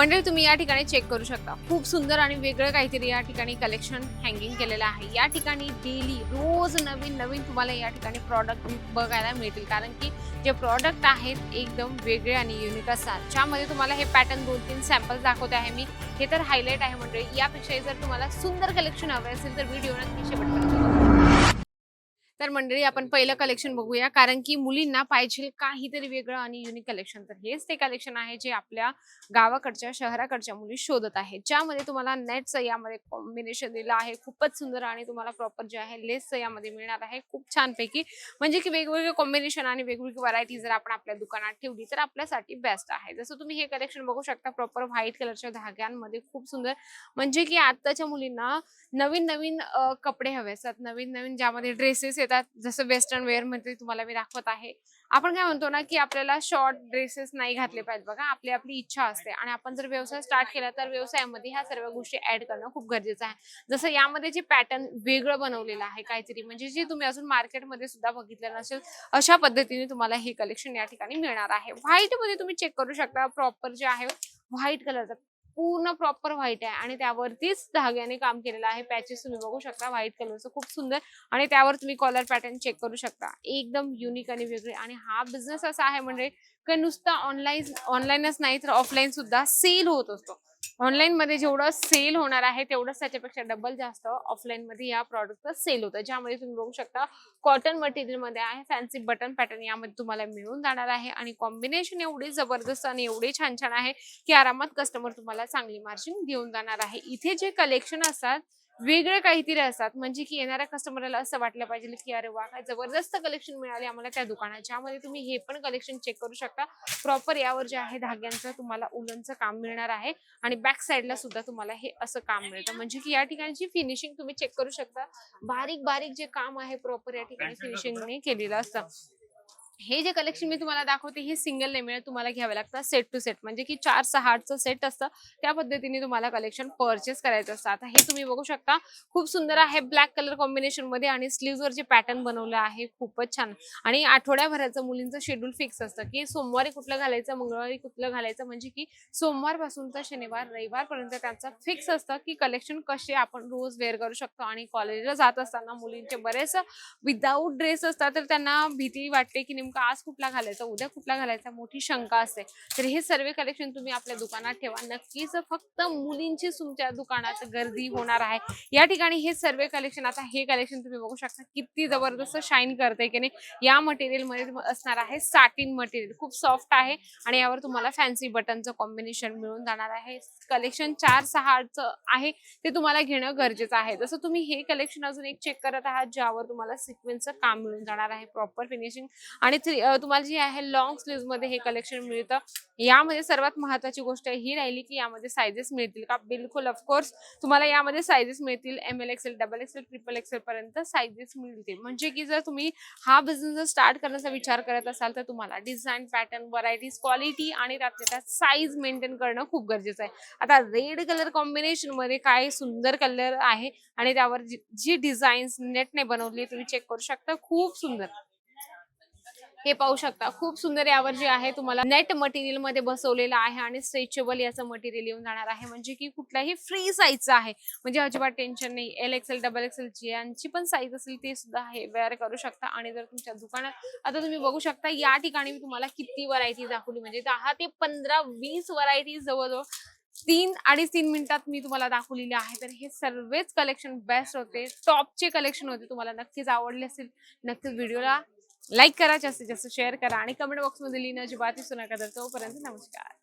मंडळी तुम्ही या ठिकाणी चेक करू शकता. खूप सुंदर आणि वेगळं काहीतरी या ठिकाणी कलेक्शन हँगिंग केलेलं आहे. या ठिकाणी डेली रोज नवीन नवीन तुम्हाला या ठिकाणी प्रॉडक्ट बघायला मिळतील. कारण की जे प्रॉडक्ट आहेत एकदम वेगळे आणि युनिक असतात. ज्यामध्ये तुम्हाला हे पॅटर्न दोन तीन सॅम्पल्स दाखवते आहे मी. हे तर हायलाईट आहे मंडळी. यापेक्षाही जर तुम्हाला सुंदर कलेक्शन हवे असेल तर व्हिडिओ नक्की शेवटपर्यंत बघा. तर मंडळी आपण पहिलं कलेक्शन बघूया. कारण की मुलींना पाहिजे काहीतरी वेगळं आणि युनिक कलेक्शन तर हेच ते कलेक्शन आहे जे आपल्या गावाकडच्या शहराकडच्या मुली शोधत आहेत. ज्यामध्ये तुम्हाला नेटचं यामध्ये कॉम्बिनेशन दिलं आहे. खूपच सुंदर आणि तुम्हाला प्रॉपर जे आहे लेसचं यामध्ये मिळणार आहे. खूप छानपैकी. म्हणजे की वेगवेगळे कॉम्बिनेशन आणि वेगवेगळी व्हरायटी जर आपण आपल्या दुकानात ठेवली तर आपल्यासाठी बेस्ट आहे. जसं तुम्ही हे कलेक्शन बघू शकता प्रॉपर व्हाईट कलरच्या धाग्यांमध्ये खूप सुंदर. म्हणजे की आत्ताच्या मुलींना नवीन नवीन कपडे हवे असतात. नवीन नवीन ज्यामध्ये ड्रेसेस येतात जसं वेस्टर्न वेअरमध्ये तुम्हाला मी दाखवत आहे. आपण काय म्हणतो ना की आपल्याला शॉर्ट ड्रेसेस नाही घातले पाहिजे बघा. आपली आपली इच्छा असते. आणि आपण जर व्यवसाय स्टार्ट केला तर व्यवसायामध्ये ह्या सर्व गोष्टी ऍड करणं खूप गरजेचं आहे. जसं यामध्ये जे पॅटर्न वेगळं बनवलेलं आहे काहीतरी म्हणजे जे तुम्ही अजून मार्केटमध्ये सुद्धा बघितलं नसेल अशा पद्धतीने तुम्हाला हे कलेक्शन या ठिकाणी मिळणार आहे. व्हाईटमध्ये तुम्ही चेक करू शकता. प्रॉपर जे आहे व्हाईट कलरचा पूर्ण प्रॉपर व्हाईट आहे आणि त्यावरतीच धाग्याने काम केलेलं आहे. पॅचेस तुम्ही बघू शकता व्हाईट कलरचं खूप सुंदर आणि त्यावर तुम्ही कॉलर पॅटर्न चेक करू शकता. एकदम युनिक आणि वेगळे आणि हा बिझनेस असा आहे म्हणजे की नुसता ऑनलाईन ऑनलाईनच नाही तर ऑफलाईन सुद्धा सेल होत असतो. ऑनलाईन मध्ये जेवढं सेल होणार आहे तेवढंच त्याच्यापेक्षा डबल जास्त ऑफलाईन मध्ये या प्रॉडक्टचं सेल होतं. ज्यामध्ये तुम्ही बघू शकता कॉटन मटेरियलमध्ये आहे फॅन्सी बटन पॅटर्न यामध्ये तुम्हाला मिळून जाणार आहे. आणि कॉम्बिनेशन एवढे जबरदस्त आणि एवढे छान छान आहे की आरामात कस्टमर तुम्हाला चांगली मार्जिन देऊन जाणार आहे. इथे जे कलेक्शन असतात वेगळे काहीतरी असतात. म्हणजे की येणाऱ्या कस्टमरला असं वाटलं पाहिजे की अरे वा काय जबरदस्त कलेक्शन मिळाले आम्हाला त्या दुकानात. ज्यामध्ये तुम्ही हे पण कलेक्शन चेक करू शकता. प्रॉपर यावर जे आहे धाग्यांचं तुम्हाला उलनचं काम मिळणार आहे. आणि बॅक साईडला सुद्धा तुम्हाला हे असं काम मिळतं. म्हणजे की या ठिकाणची फिनिशिंग तुम्ही चेक करू शकता. बारीक बारीक जे काम आहे प्रॉपर या ठिकाणी फिनिशिंगने केलेलं असतं. हे जे कलेक्शन मी तुम्हाला दाखवते हे सिंगल नाही मिळेल तुम्हाला घ्यावं लागतं सेट टू सेट म्हणजे की चार सहा आठचं सेट असतं त्या पद्धतीने तुम्हाला कलेक्शन परचेस करायचं असतं. आता हे तुम्ही बघू शकता खूप सुंदर आहे ब्लॅक कलर कॉम्बिनेशनमध्ये आणि sleeves जे पॅटर्न बनवलं आहे. खूपच छान. आणि आठवड्याभराचं मुलींचं शेड्यूल फिक्स असतं की सोमवारी कुठलं घालायचं मंगळवारी कुठलं घालायचं. म्हणजे की सोमवारपासून तर शनिवार रविवारपर्यंत त्यांचं फिक्स असतं की कलेक्शन कसे आपण रोज वेअर करू शकतो. आणि कॉलेजला जात असताना मुलींचे बरेच विदाऊट ड्रेस असतात तर त्यांना भीती वाटते की नेमका आज कुठला घालायचा उद्या कुठला घालायचा मोठी शंका असते. तर हे सर्व कलेक्शन तुम्ही आपल्या दुकानात ठेवा. नक्कीच फक्त मुलींची तुमच्या दुकानात गर्दी होणार आहे. या ठिकाणी हे सर्व कलेक्शन आता हे कलेक्शन तुम्ही बघू शकता किती जबरदस्त शाईन करते की नाही. या मटेरियलमध्ये असणार आहे साटिन मटेरियल खूप सॉफ्ट आहे आणि यावर तुम्हाला फॅन्सी बटनचं कॉम्बिनेशन मिळून जाणार आहे. कलेक्शन चार सहा आठचं आहे ते तुम्हाला घेणं गरजेचं आहे. जसं तुम्ही हे कलेक्शन अजून एक चेक करत आहात ज्यावर तुम्हाला सिक्वेन्सचं काम मिळून जाणार आहे प्रॉपर फिनिशिंग आणि ह्याची तुम्हाला जी आहे लॉंग स्लीव्हमध्ये हे कलेक्शन मिळतं. यामध्ये सर्वात महत्वाची गोष्ट ही राहिली की यामध्ये सायझेस मिळतील का? बिलकुल ऑफकोर्स तुम्हाला यामध्ये सायझेस मिळतील. M L XL double XL triple XL पर्यंत सायझेस मिळतील. म्हणजे की जर तुम्ही हा बिझनेस स्टार्ट करण्याचा विचार करत असाल तर तुम्हाला डिझाईन पॅटर्न व्हरायटीज क्वालिटी आणि त्यातल्या त्यात साईज मेंटेन करणं खूप गरजेचं आहे. आता रेड कलर कॉम्बिनेशनमध्ये काय सुंदर कलर आहे आणि त्यावर जी डिझाईन्स नेटने बनवली तुम्ही चेक करू शकता. खूप सुंदर. हे पाहू शकता. खूप सुंदर यावर जे आहे तुम्हाला नेट मटेरियलमध्ये बसवलेलं आहे आणि स्ट्रेचेबल याचं मटेरियल येऊन जाणार आहे. म्हणजे की कुठलाही फ्री साईजचं आहे. म्हणजे अजिबात टेन्शन नाही. एल एक्सेल डबल एक्सेल जी यांची पण साईज असेल ते सुद्धा हे वेअर करू शकता. आणि जर तुमच्या दुकानात आता तुम्ही बघू शकता या ठिकाणी मी तुम्हाला किती व्हरायटी दाखवली. म्हणजे दहा ते पंधरा वीस व्हरायटी जवळजवळ तीन अडीच तीन मिनिटात मी तुम्हाला दाखवलेले आहे. तर हे सर्वच कलेक्शन बेस्ट होते. टॉपचे कलेक्शन होते. तुम्हाला नक्कीच आवडले असेल. नक्कीच व्हिडिओला लाईक करा जास्तीत जास्त शेअर करा आणि कमेंट बॉक्समध्ये लिहिणं अजिबात विसरू नका तर तोपर्यंत नमस्कार.